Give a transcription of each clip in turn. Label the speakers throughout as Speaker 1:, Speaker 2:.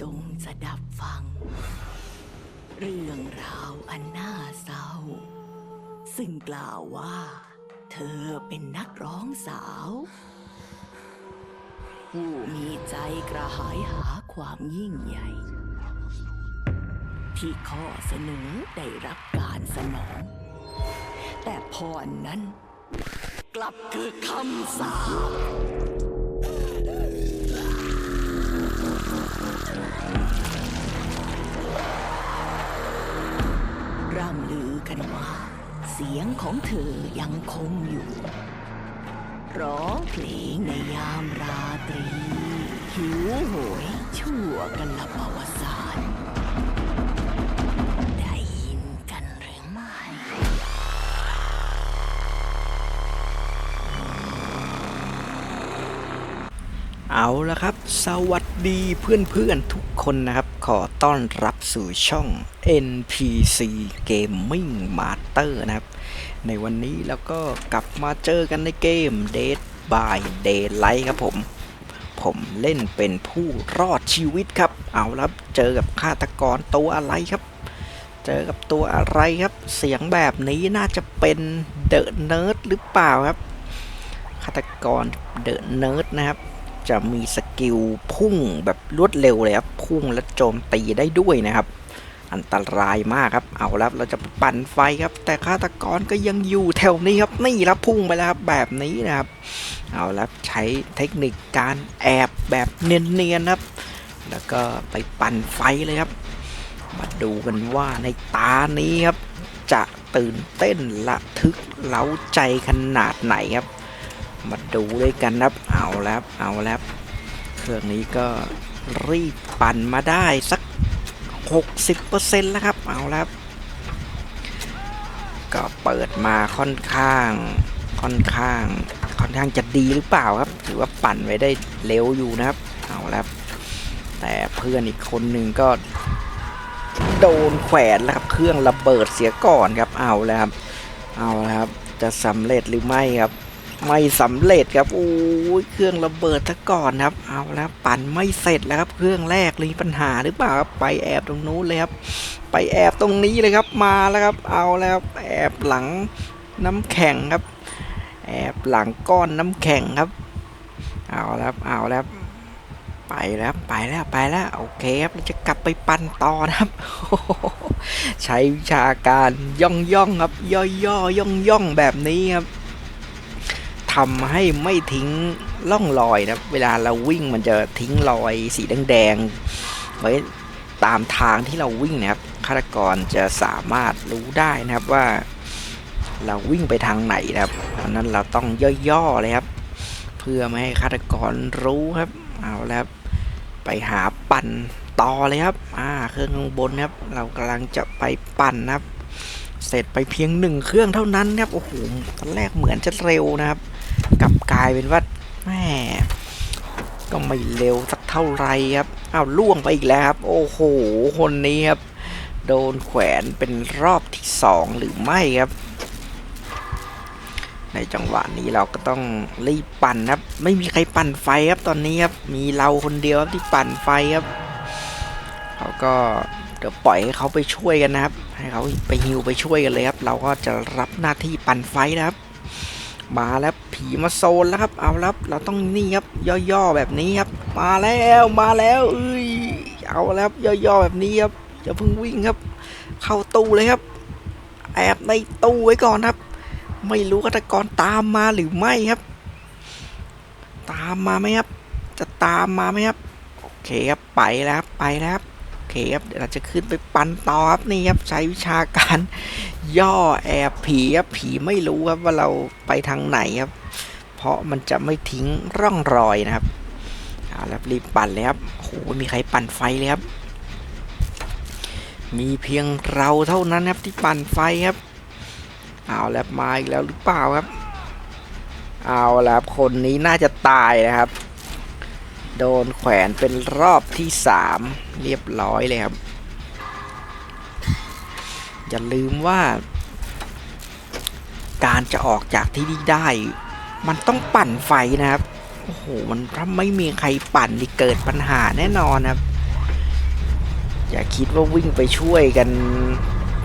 Speaker 1: จงสดับฟัง เรื่องราวอันน่าเศร้า ซึ่งกล่าวว่า เธอเป็นนักร้องสาว ผู้มีใจกระหายหาความยิ่งใหญ่ ที่ข้อเสนอได้รับการสนอง แต่พรนั้น กลับคือคำสาป เสียงของเธอยังคงอยู่ ร้องเพลงในยามราตรี หิวโหยชั่วกันละปวัติศาสตร์ได้ยินกันหรือไม่
Speaker 2: เอาละครับ สวัสดีเพื่อนๆทุกคนนะครับ ขอต้อนรับสู่ช่อง NPC Gaming Master นะครับ ในวันนี้แล้วก็กลับมาเจอกันในเกม Dead by Daylight ครับผม ผมเล่นเป็นผู้รอดชีวิตครับ เอาละเจอกับฆาตกรตัวอะไรครับ เจอกับตัวอะไรครับ เสียงแบบนี้น่าจะเป็นเดอะเนิร์ดหรือเปล่าครับ ฆาตกรเดอะเนิร์ดนะครับ จะมีสกิลพุ่งแบบรวดเร็วเลยครับพุ่งและโจมตีได้ด้วยนะครับ อันตรายมากครับเอาแล้วเราจะปั่นไฟครับ แต่ฆาตกรก็ยังอยู่แถวนี้ครับนี่ครับพุ่งไปแล้วครับแบบนี้นะครับ เอาแล้วใช้เทคนิคการแอบแบบเนียนๆครับ แล้วก็ไปปั่นไฟเลยครับ มาดูกันว่าในตานี้ครับ จะตื่นเต้นระทึกเล้าใจขนาดไหนครับ มาดูด้วยกันครับเอาแล้วเอาแล้วเครื่องนี้ก็รีบปั่นมาได้สัก 60%แล้วครับ เอาแล้วก็เปิดมาค่อนข้าง ค่อนข้าง ค่อนข้างจะดีหรือเปล่าครับ ถือว่าปั่นไว้ได้เร็วอยู่นะครับ เอาแล้วแต่เพื่อนอีกคนหนึ่งก็โดนแขวนแล้วครับ เครื่องระเบิดเสียก่อนครับ เอาแล้วครับ เอาแล้วครับ จะสำเร็จหรือไม่ครับ ไม่สำเร็จครับโอ้ยเครื่องระเบิดซะก่อนครับ เอาแล้วปั่นไม่เสร็จแล้วครับ เครื่องแรกมีปัญหาหรือเปล่าครับไปแอบตรงนู้นเลยครับ ไปแอบตรงนี้เลยครับมาแล้วครับ เอาแล้วแอบหลังน้ำแข็งครับ แอบหลังก้อนน้ำแข็งครับ เอาแล้วเอาแล้วไปแล้วไปแล้วไปแล้วโอเคครับเราจะกลับไปปั่นต่อนะครับใช้วิชาการย่องย่องครับ ย่อยย่อย่องย่องแบบนี้ครับ ทำให้ไม่ทิ้งล่องรอยนะครับเวลาเราวิ่งมันจะทิ้งรอยสีแดงๆไว้ตามทางที่เราวิ่งนะครับฆาตกรจะสามารถรู้ได้นะครับว่า เราวิ่งไปทางไหนนะครับเพราะนั้นเราต้องย่อๆเลยครับ เพื่อไม่ให้ฆาตกรรู้ครับ เอาแล้วไปหาปั่นต่อเลยครับอ่าเครื่องข้างบนนะครับ เรากำลังจะไปปั่นนะครับ เสร็จไปเพียงหนึ่งเครื่องเท่านั้นนะครับโอ้โหตอนแรกเหมือนจะเร็วนะครับ กลับกลายเป็นว่าแม่ก็ไม่เร็วสักเท่าไรครับอ้าวล่วงไปอีกแล้วครับ โอ้โห คนนี้ครับ โดนแขวนเป็นรอบที่สองหรือไม่ครับ ในจังหวะนี้เราก็ต้องรีบปั่นครับ ไม่มีใครปั่นไฟครับตอนนี้ครับ มีเราคนเดียวครับที่ปั่นไฟครับเขาก็เดี๋ยวปล่อยให้เขาไปช่วยกันนะครับ ให้เขาไปฮิวไปช่วยกันเลยครับ เราก็จะรับหน้าที่ปั่นไฟนะครับ มาแล้วผีมาโซนแล้วครับ เอาแล้วครับ เราต้องนี่ครับย่อๆแบบนี้ครับ มาแล้วมาแล้วเอ้ยเอาแล้วครับย่อๆแบบนี้ครับอย่าเพิ่งวิ่งครับ เข้าตู้เลยครับ แอบในตู้ไว้ก่อนครับ ไม่รู้ฆาตกรตามมาหรือไม่ครับ ตามมาไหมครับ จะตามมาไหมครับโอเคครับไปแล้วครับไปแล้วครับโอเคครับเดี๋ยวเราจะขึ้นไปปั่นต่อครับนี่ครับใช้วิชาการ ย่อแอบผีครับผีไม่รู้ครับว่าเราไปทางไหนครับ เพราะมันจะไม่ทิ้งร่องรอยนะครับเอาแล้วรีบปั่นเลยครับโหมีใครปั่นไฟเลยครับ มีเพียงเราเท่านั้นครับที่ปั่นไฟครับเอาแล้วมาอีกแล้วหรือเปล่าครับ เอาแล้วครับคนนี้น่าจะตายนะครับ โดนแขวนเป็นรอบที่สามเรียบร้อยเลยครับ อย่าลืมว่า การจะออกจากที่นี่ได้ มันต้องปั่นไฟนะครับ โอ้โห มันถ้าไม่มีใครปั่นนี่เกิดปัญหาแน่นอนครับ อย่าคิดว่าวิ่งไปช่วยกัน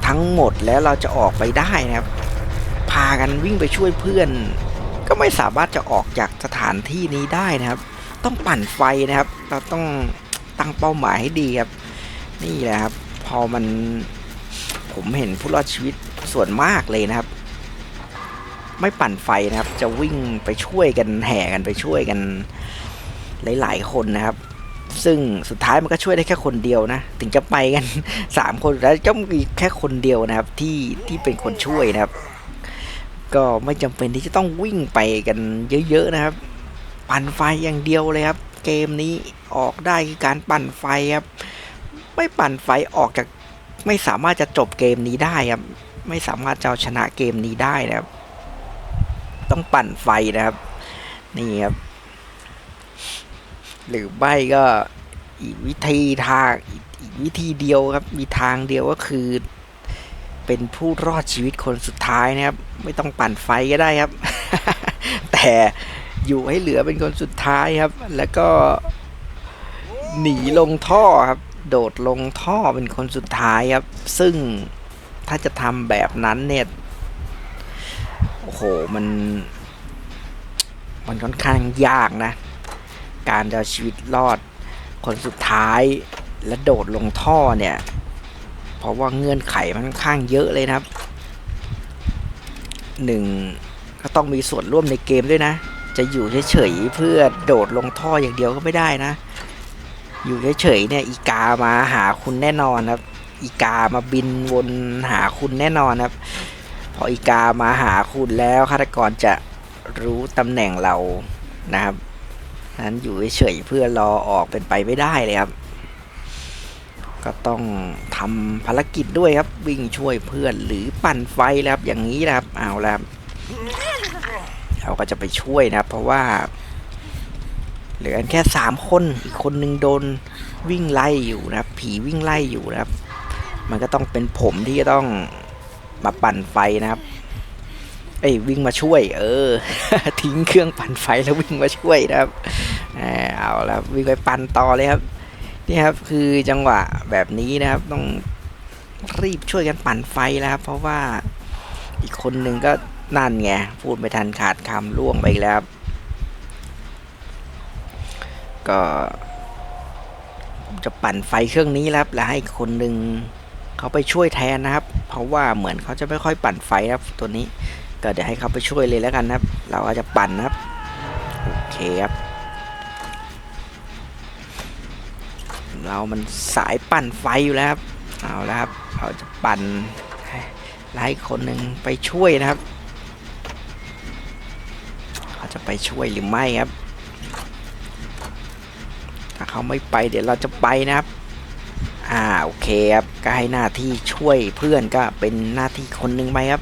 Speaker 2: ทั้งหมดแล้วเราจะออกไปได้นะครับ พากันวิ่งไปช่วยเพื่อน ก็ไม่สามารถจะออกจากสถานที่นี้ได้นะครับ ต้องปั่นไฟนะครับ เราต้องตั้งเป้าหมายให้ดีครับ นี่แหละครับ พอมัน ผมเห็นผู้รอดชีวิตส่วนมากเลยนะครับ ไม่ปั่นไฟนะครับ จะวิ่งไปช่วยกันแห่กันไปช่วยกัน หลาย ๆ คนนะครับ ซึ่งสุดท้ายมันก็ช่วยได้แค่คนเดียวนะ ถึงจะไปกันสามคนแล้วก็มีแค่คนเดียวนะครับ ที่ที่เป็นคนช่วยนะครับ ก็ไม่จำเป็นที่จะต้องวิ่งไปกันเยอะๆนะครับ ปั่นไฟอย่างเดียวเลยครับ เกมนี้ออกได้คือการปั่นไฟครับไม่ปั่นไฟออกจาก ไม่สามารถจะจบเกมนี้ได้ครับ ไม่สามารถจะเอาชนะเกมนี้ได้นะครับ ต้องปั่นไฟนะครับ นี่ครับ หรือไม่ก็อีกวิธีทางอีกอีกวิธีเดียวครับ มีทางเดียวก็คือ เป็นผู้รอดชีวิตคนสุดท้ายนะครับ ไม่ต้องปั่นไฟก็ได้ครับ แต่อยู่ให้เหลือเป็นคนสุดท้ายครับ แล้วก็หนีลงท่อครับ โดดลงท่อเป็นคนสุดท้ายครับ ซึ่งถ้าจะทำแบบนั้นเนี่ยโอ้โหมันมันค่อนข้างยากนะ การจะชีวิตรอดคนสุดท้ายและโดดลงท่อเนี่ย เพราะว่าเงื่อนไขมันค่อนข้างเยอะเลยนะครับหนึ่งก็ต้องมีส่วนร่วมในเกมด้วยนะ จะอยู่เฉยๆเพื่อโดดลงท่ออย่างเดียวก็ไม่ได้นะ อยู่เฉยๆเนี่ยอีกามาหาคุณแน่นอนครับ อีกามาบินวนหาคุณแน่นอนครับ พออีกามาหาคุณแล้วฆาตกรจะรู้ตำแหน่งเรานะครับนั้นอยู่เฉยเพื่อรอออกเป็นไปไม่ได้เลยครับ ก็ต้องทำภารกิจด้วยครับ วิ่งช่วยเพื่อนหรือปั่นไฟแล้วครับอย่างนี้นะครับเอาแล้วเราก็จะไปช่วยนะครับ เพราะว่า เหลือกันแค่สามคนอีกคนนึงโดนวิ่งไล่อยู่นะครับ ผีวิ่งไล่อยู่นะครับ มันก็ต้องเป็นผมที่จะต้องมาปั่นไฟนะครับเอ้ยวิ่งมาช่วย เออ ทิ้งเครื่องปั่นไฟแล้ววิ่งมาช่วยนะครับเออเอาแล้ววิ่งไปปั่นต่อเลยครับนี่ครับคือจังหวะแบบนี้นะครับ ต้องรีบช่วยกันปั่นไฟแล้วครับ เพราะว่าอีกคนนึงก็นั่นไงพูดไม่ทันขาดคำล่วงไปแล้ว ก็ผมจะปั่นไฟเครื่องนี้แล้วครับ แล้วให้คนหนึ่งเขาไปช่วยแทนนะครับ เพราะว่าเหมือนเขาจะไม่ค่อยปั่นไฟครับ ตัวนี้ก็เดี๋ยวให้เขาไปช่วยเลยแล้วกันครับ เราอาจจะปั่นนะครับโอเคครับ เรามันสายปั่นไฟอยู่แล้วครับเอาแล้วครับเราจะปั่นไล่คนหนึ่งไปช่วยนะครับ เขาจะไปช่วยหรือไม่ครับ เขาไม่ไปเดี๋ยวเราจะไปนะครับ อ่าโอเคครับก็ให้หน้าที่ช่วยเพื่อนก็เป็นหน้าที่คนหนึ่งไปครับ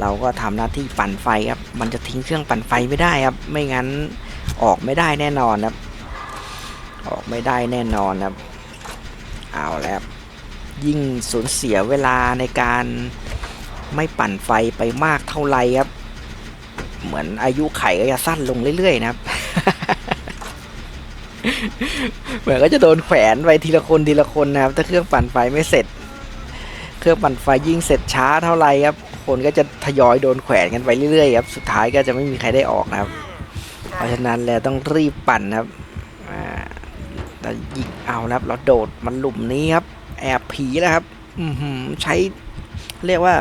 Speaker 2: เราก็ทำหน้าที่ปั่นไฟครับ มันจะทิ้งเครื่องปั่นไฟไม่ได้ครับ ไม่งั้นออกไม่ได้แน่นอนครับ ออกไม่ได้แน่นอนครับ เอาแล้วยิ่งสูญเสียเวลาในการไม่ปั่นไฟไปมากเท่าไหร่ครับ เหมือนอายุไขก็จะสั้นลงเรื่อยๆนะครับ เหมือนก็จะโดนแขวนไปทีละคนทีละคนนะครับ ถ้าเครื่องปั่นไฟไม่เสร็จ เครื่องปั่นไฟยิ่งเสร็จช้าเท่าไหร่ครับ คนก็จะทยอยโดนแขวนกันไปเรื่อยๆครับ สุดท้ายก็จะไม่มีใครได้ออกนะครับ เพราะฉะนั้นแล้วต้องรีบปั่นครับอแล้วยิงเอาแล้วครับ เราโดดมันหลุมนี้ครับ แอบผีแล้วครับ อืใช้เรียกว่า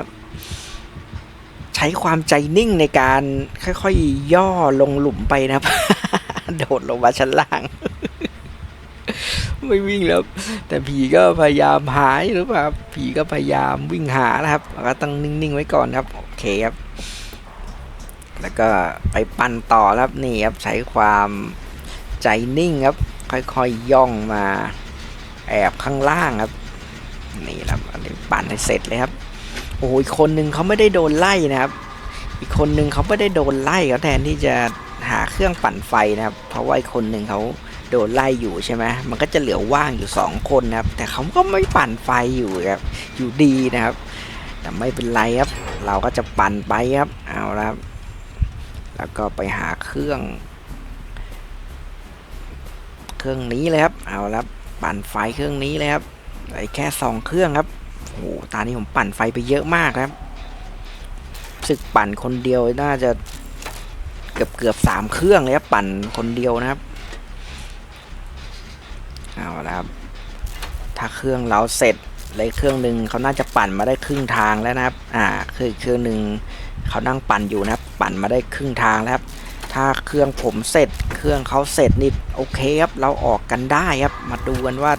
Speaker 2: ใช้ความใจนิ่งในการค่อยๆ ย่อลงหลุมไปนะครับ โดดลงมาชั้นล่าง ไม่วิ่งแล้ว แต่ผีก็พยายามหายหรือเปล่าครับผีก็พยายามวิ่งหานะครับก็ต้องนิ่งๆไว้ก่อนครับโอเคครับ แล้วก็ไปปั่นต่อครับนี่ครับใช้ความใจนิ่งครับ ค่อยๆย่องมา แอบข้างล่างครับนี่ครับอันนี้ปั่นให้เสร็จเลยครับโอ้โหอีกคนหนึ่งเขาไม่ได้โดนไล่นะครับ อีกคนหนึ่งเขาไม่ได้โดนไล่เขาแทนที่จะหาเครื่องปั่นไฟนะครับ เพราะว่าอีกคนหนึ่งเขา โดนไล่อยู่ใช่ไหมมันก็จะเหลือว่างอยู่สองคนนะครับ แต่เขาก็ไม่ปั่นไฟอยู่ครับอยู่ดีนะครับ แต่ไม่เป็นไรครับ เราก็จะปั่นไปครับเอาละครับ แล้วก็ไปหาเครื่อง เครื่องนี้เลยครับ เอาละครับปั่นไฟเครื่องนี้เลยครับไอ้แค่สองเครื่องครับโอ้โหตอนนี้ผมปั่นไฟไปเยอะมากครับสึกปั่นคนเดียวน่าจะเกือบเกือบสามเครื่องเลยครับปั่นคนเดียวนะครับ เอาละครับ ถ้าเครื่องเราเสร็จเลยเครื่องหนึ่งเขาน่าจะปั่นมาได้ครึ่งทางแล้วนะครับ อ่าคือเครื่องหนึ่งเขานั่งปั่นอยู่นะครับ ปั่นมาได้ครึ่งทางแล้วครับ ถ้าเครื่องผมเสร็จ เครื่องเขาเสร็จนี่โอเคครับเราออกกันได้ครับ มาดูกันว่า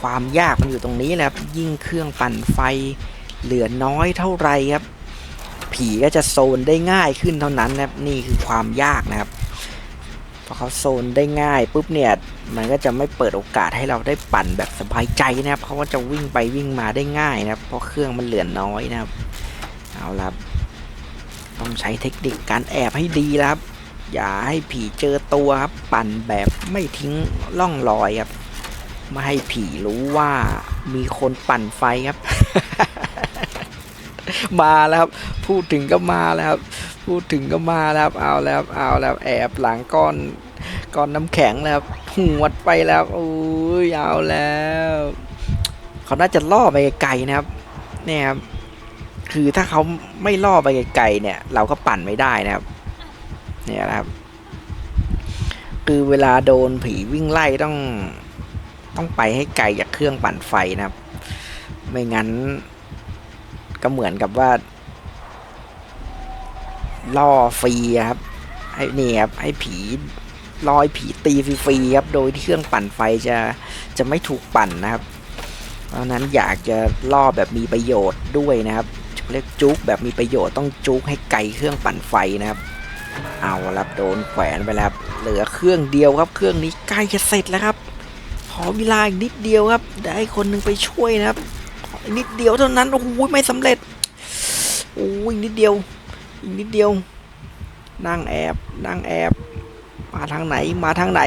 Speaker 2: ความยากมันอยู่ตรงนี้แหละครับ ยิ่งเครื่องปั่นไฟเหลือน้อยเท่าไรครับ ผีก็จะโซนได้ง่ายขึ้นเท่านั้นนะครับ นี่คือความยากนะครับ พอเขาโซนได้ง่ายปุ๊บเนี่ยมันก็จะไม่เปิดโอกาสให้เราได้ปั่นแบบสบายใจนะครับเพราะว่าจะวิ่งไปวิ่งมาได้ง่ายนะครับเพราะเครื่องมันเหลือน้อยนะครับเอาละต้องใช้เทคนิคการแอบให้ดีล้วครับ อย่าให้ผีเจอตัวครับ ปั่นแบบไม่ทิ้งร่องรอยครับไม่ให้ผีรู้ว่ามีคนปั่นไฟครับ มาแล้วครับ พูดถึงก็มาแล้วครับ พูดถึงก็มาแล้วครับเอาแล้วครับเอาแล้วแอบหลังก้อนก้อนน้ำแข็งแล้วครัวดไปแล้วโอ้ยเอาแล้วเขาน่าจะล่อไปไกลนะครับ เนี่ยครับคือถ้าเขาไม่ล่อไปไกลเนี่ย เราก็ปั่นไม่ได้นะครับ เนี่ยนะครับ คือเวลาโดนผีวิ่งไล่ต้องต้องไปให้ไกลจากเครื่องปั่นไฟนะครับ ไม่งั้น ก็เหมือนกับว่า ล่อฟรีครับ ให้นี่ครับให้ผีลอยผีตีฟรีๆครับ โดยที่เครื่องปั่นไฟจะจะไม่ถูกปั่นนะครับ เพราะนั้นอยากจะล่อแบบมีประโยชน์ด้วยนะครับเรียกจุกแบบมีประโยชน์ต้องจุกให้ไกลเครื่องปั่นไฟนะครับ เอาละครับโดนแขวนไปแล้วครับเหลือเครื่องเดียวครับ เครื่องนี้ใกล้จะเสร็จแล้วครับขอเวลาอีกนิดเดียวครับได้คนหนึ่งไปช่วยนะครับ นิดเดียวเท่านั้น โอ้โหไม่สำเร็จ โอ้ยอีกนิดเดียว อีกนิดเดียว นั่งแอบนั่งแอบ มาทางไหน มาทางไหน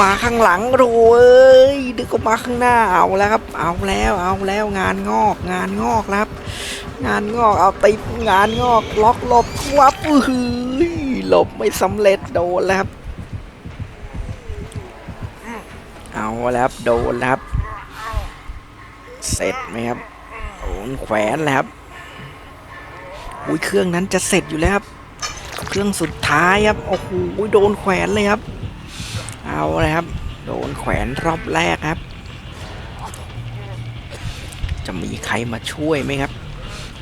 Speaker 2: มาข้างหลังโอ้ยดึกก็มาข้างหน้า เอาแล้วครับ เอาแล้ว เอาแล้ว งานงอก งานงอกครับ งานงอก เอาติดงานงอก ล็อกหลบวับอื้อหือหลบไม่สำเร็จ โดนแล้วครับ เอาแล้วโดนแล้วครับ เสร็จไหมครับโดนแขวนแล้วครับอุ้ยเครื่องนั้นจะเสร็จอยู่แล้วครับ เครื่องสุดท้ายครับโอ้โหโดนแขวนเลยครับ เอาเลยครับ โดนแขวนรอบแรกครับ จะมีใครมาช่วยไหมครับ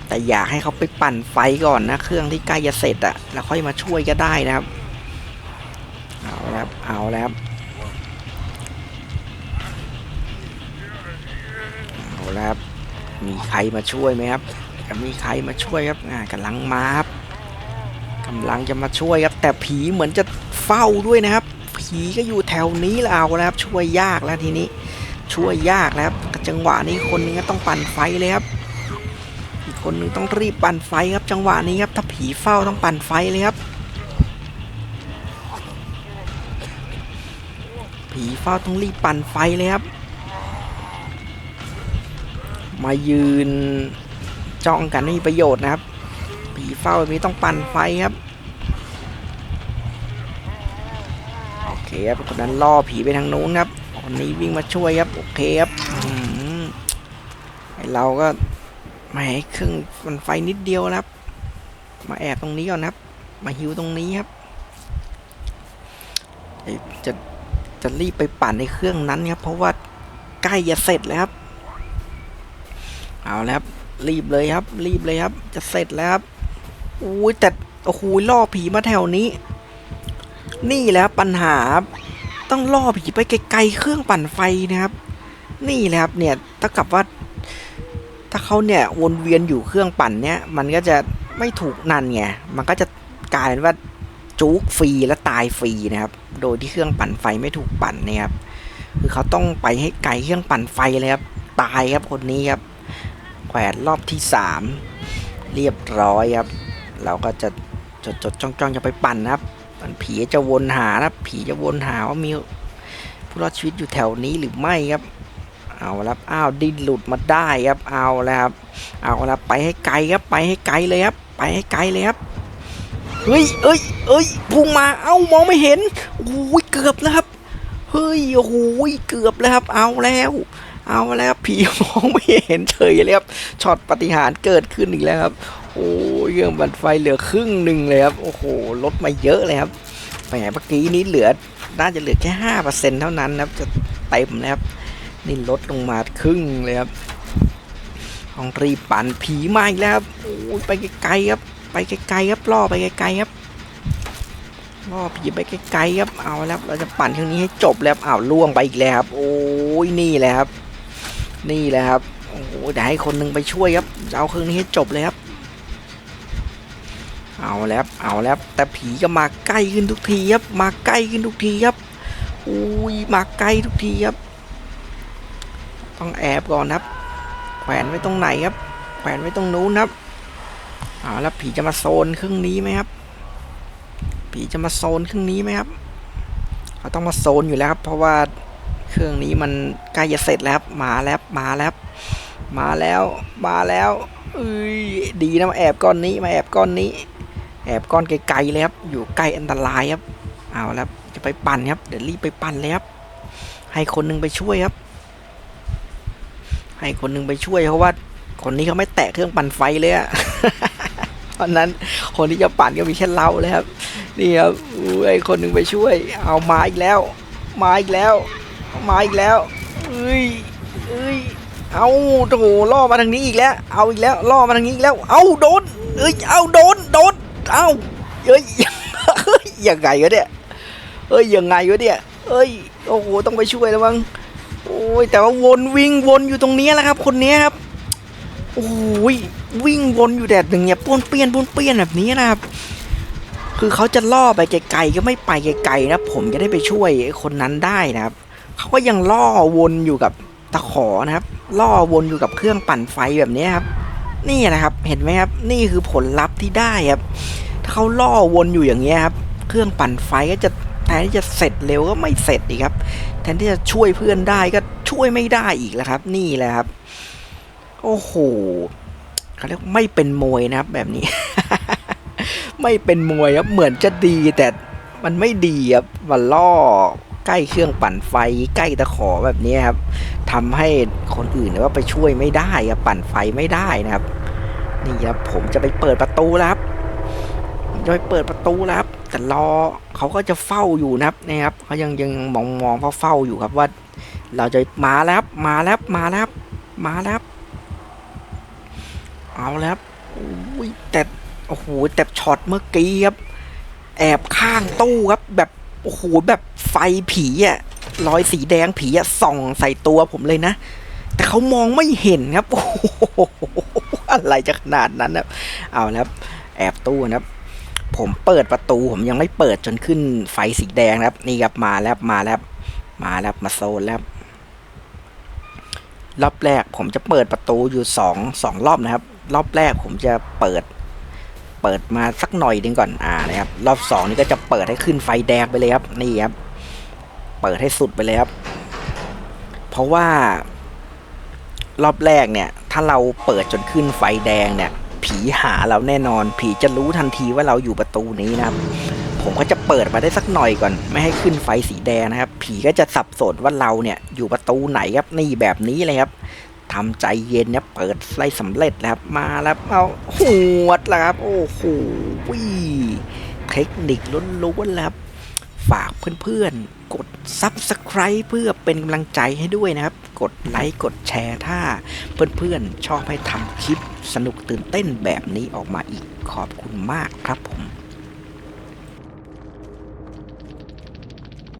Speaker 2: แต่อยากให้เขาไปปั่นไฟก่อนนะ เครื่องที่ใกล้จะเสร็จอะแล้วค่อยมาช่วยก็ได้นะครับ เอาแล้วครับเอาแล้วครับ เอาแล้วครับ มีใค รมาช่วยไหมครับจะมีใครมาช่วยครับอ่ากำลังมาครับกำลังจะมาช่วยครับ แต่ผีเหมือนจะเฝ้าด้วยนะครับ ผีก็อยู่แถวนี้แล้วเอาแล้วครับ ช่วยยากแล้วทีนี้ ช่วยยากแล้วครับจังหวะนี้คนนึงก็ต้องปั่นไฟเลยครับอีกคนนึงต้องรีบปั่นไฟครับ จังหวะนี้ครับ ถ้าผีเฝ้าต้องปั่นไฟเลยครับ ผีเฝ้าต้องรีบปั่นไฟเลยครับ มายืนจ้องกันไม่มีประโยชน์นะครับ ผีเฝ้าแบบนี้ต้องปั่นไฟครับ โอเคครับคนนั้นล่อผีไปทางนู้นครับคนนี้วิ่งมาช่วยครับ โอเคครับอืมไอเราก็มาให้เครื่องมันไฟนิดเดียวนะครับ มาแอบตรงนี้ก่อนนะครับ มาหิวตรงนี้ครับจะจะรีบไปปั่นในเครื่องนั้นครับ เพราะว่าใกล้จะเสร็จแล้วครับ เอาแล้วครับรีบเลยครับ รีบเลยครับ จะเสร็จแล้วครับอุ้ยแต่โอ้โหล่อผีมาแถวนี้ นี่แหละครับปัญหาต้องล่อผีไปไกลๆเครื่องปั่นไฟนะครับ นี่แหละครับเนี่ยถ้ากับว่า ถ้าเขาเนี่ยวนเวียนอยู่เครื่องปั่นเนี่ยมันก็จะไม่ถูกนันไงมันก็จะกลายเป็นว่าจุกฟรีและตายฟรีนะครับ โดยที่เครื่องปั่นไฟไม่ถูกปั่นเนี่ยครับคือเขาต้องไปให้ไกลเครื่องปั่นไฟเลยครับตายครับคนนี้ครับ แขวนรอบที่สามเรียบร้อยครับ เราก็จะจดจดจ้องจ้องจะไปปั่นนะครับ มันผีจะวนหานะครับ ผีจะวนหาว่ามีผู้รอดชีวิตอยู่แถวนี้หรือไม่ครับ เอาละครับอ้าวดิ้นหลุดมาได้ครับ เอาแล้วครับ เอาละไปให้ไกลครับ ไปให้ไกลเลยครับ ไปให้ไกลเลยครับ เฮ้ยเอ้ยเอ้ยพุ่งมา เอ้ามองไม่เห็นโอ้ยเกือบแล้วครับ ฮ้ยโอ้โหเกือบแล้วครับ เอาแล้ว เอาแล้วครับผีมองไม่เห็นเฉยเลยครับช็อตปฏิหารเกิดขึ้นอีกแล้วครับ โอ้ยเครื่องบันไฟเหลือครึ่งหนึ่งเลยครับโอ้โหลดมาเยอะเลยครับแหมเมื่อกี้นี้เหลือน่าจะเหลือแค่ห้าเปอร์เซ็นเท่านั้นนะครับ จะเต็มนะครับนี่ลดลงมาครึ่งเลยครับต้องรีบปั่นผีมาอีกแล้วครับโอ้ยไปไกลๆครับ ไปไกลๆครับล่อไปไกลๆครับ ล่อผีไปไกลๆครับเอาแล้วเราจะปั่นเครื่องนี้ให้จบแล้วอ้าวล่วงไปอีกแล้วครับโอ้ยนี่แหละครับ นี่แหละครับโอ้โหเดี๋ยวให้คนหนึงไปช่วยครับจะเอาเครื่องนี้ให้จบเลยครับเอาแล้วเอาแล้วแต่ผีก็มาใกล้ขึ้นทุกทีครับมาใกล้ขึ้นทุกทีครับอุ้ยมาใกล้ทุกทีครับ ต้องแอบก่อนครับ แขวนไว้ตรงไหนครับ แขวนไว้ตรงนู้นครับเอาแล้วผีจะมาโซนเครื่องนี้ไหมครับ ผีจะมาโซนเครื่องนี้ไหมครับเขาต้องมาโซนอยู่แล้วครับ เพราะว่าเครื่องนี้มันใกล้จะเสร็จแล้วครับมาแล้วมาแล้วมาแล้วมาแล้วเอ้ยดีนะมาแอบก้อนนี้มาแอบก้อนนี้ แอบก้อนไกลๆเลยครับอยู่ใกล้อันตรายครับเอาแล้วจะไปปั่นครับเดี๋ยวรีบไปปั่นเลยครับให้คนหนึงไปช่วยครับ ให้คนหนึงไปช่วยเพราะว่าคนนี้เขาไม่แตะเครื่องปั่นไฟเลยอะ เพราะนั้นคนที่จะปั่นก็มีแค่เราเลยครับ นี่ครับอู้คนหนึ่งไปช่วย เอามาอีกแล้ว มาอีกแล้ว มาอีกแล้วเอ้ยเอ้ยเอาโถล่อมาทางนี้อีกแล้ว เอาอีกแล้วล่อมาทางนี้อีกแล้ว เอาโดนเอ้ยเอาโดนโดนเอาเอ้ยยังไงวะเนี่ยเอ้ยยังไงวะเนี่ยเอ้ยโอ้โหต้องไปช่วยแล้วมั้งโอ้ยแต่ว่าวนวิ่งวนอยู่ตรงนี้แหละครับ คนนี้ครับ โอ้ยวิ่งวนอยู่แดดหนึ่งเนี่ยป้วนเปี้ยนป้วนเปี้ยนแบบนี้นะครับ คือเขาจะล่อไปไกลๆก็ไม่ไปไกลๆนะผมจะได้ไปช่วยคนนั้นได้นะครับเขาก็ยังล่อวนอยู่กับตะขอนะครับ ล่อวนอยู่กับเครื่องปั่นไฟแบบนี้ครับ นี่นะครับเห็นไหมครับ นี่คือผลลัพธ์ที่ได้ครับ ถ้าเขาล่อวนอยู่อย่างเงี้ยครับ เครื่องปั่นไฟก็จะแทนที่จะเสร็จเร็วก็ไม่เสร็จอีกครับ แทนที่จะช่วยเพื่อนได้ก็ช่วยไม่ได้อีกแล้วครับ นี่แหละครับ โอ้โหเขาเรียกไม่เป็นมวยนะครับแบบนี้ ไม่เป็นมวยครับเหมือนจะดีแต่มันไม่ดีครับมันล่อใกล้เครื่องปั่นไฟใกล้ตะขอแบบนี้ครับทำให้คนอื่นว่าไปช่วยไม่ได้ครับปั่นไฟไม่ได้นะครับ นี่ครับผมจะไปเปิดประตูแล้วครับจะไปเปิดประตูแล้วครับแต่รอเขาก็จะเฝ้าอยู่นะครับนี่ครับเขายังยังมองมองเฝ้าเฝ้าอยู่ครับว่า เราจะมาแล้วครับมาแล้วครับมาแล้วครับมาแล้วครับ เอาแล้วครับอุ้ยแต่โอ้โหแต่ช็อตเมื่อกี้ครับแอบข้างตู้ครับ แบบโอ้โหแบบไฟผีอะรอยสีแดงผีอะส่องใส่ตัวผมเลยนะ แต่เขามองไม่เห็นครับโอ้โหอะไรจะขนาดนั้นครับเอาแล้ว แอบตู้นะครับ ผมเปิดประตูผมยังไม่เปิดจนขึ้นไฟสีแดงนะครับ นี่ครับมาแล้วมาแล้ว มาแล้วมาโซนแล้วรอบแรกผมจะเปิดประตูอยู่สองสองรอบนะครับ รอบแรกผมจะเปิด เปิดมาสักหน่อยหนึงก่อนอ่านะครับ รอบสองนี่ก็จะเปิดให้ขึ้นไฟแดงไปเลยครับนี่ครับ เปิดให้สุดไปเลยครับ เพราะว่า รอบแรกเนี่ย ถ้าเราเปิดจนขึ้นไฟแดงเนี่ย ผีหาเราแน่นอน ผีจะรู้ทันทีว่าเราอยู่ประตูนี้นะครับผมก็จะเปิดมาได้สักหน่อยก่อน ไม่ให้ขึ้นไฟสีแดงนะครับ ผีก็จะสับสนว่าเราเนี่ยอยู่ประตูไหนครับนี่แบบนี้เลยครับ ทำใจเย็นเนะเปิดไล่สำเร็จแล้วครับมาแล้วเอาหวดแล้วครับ โอ้โหเทคนิคล้วนๆแล้วครับฝากเพื่อนๆ กด Subscribe เพื่อเป็นกำลังใจให้ด้วยนะครับ กดไลค์ กดแชร์ถ้าเพื่อนๆ ชอบให้ทำคลิปสนุกตื่นเต้นแบบนี้ออกมาอีกขอบคุณมากครับผม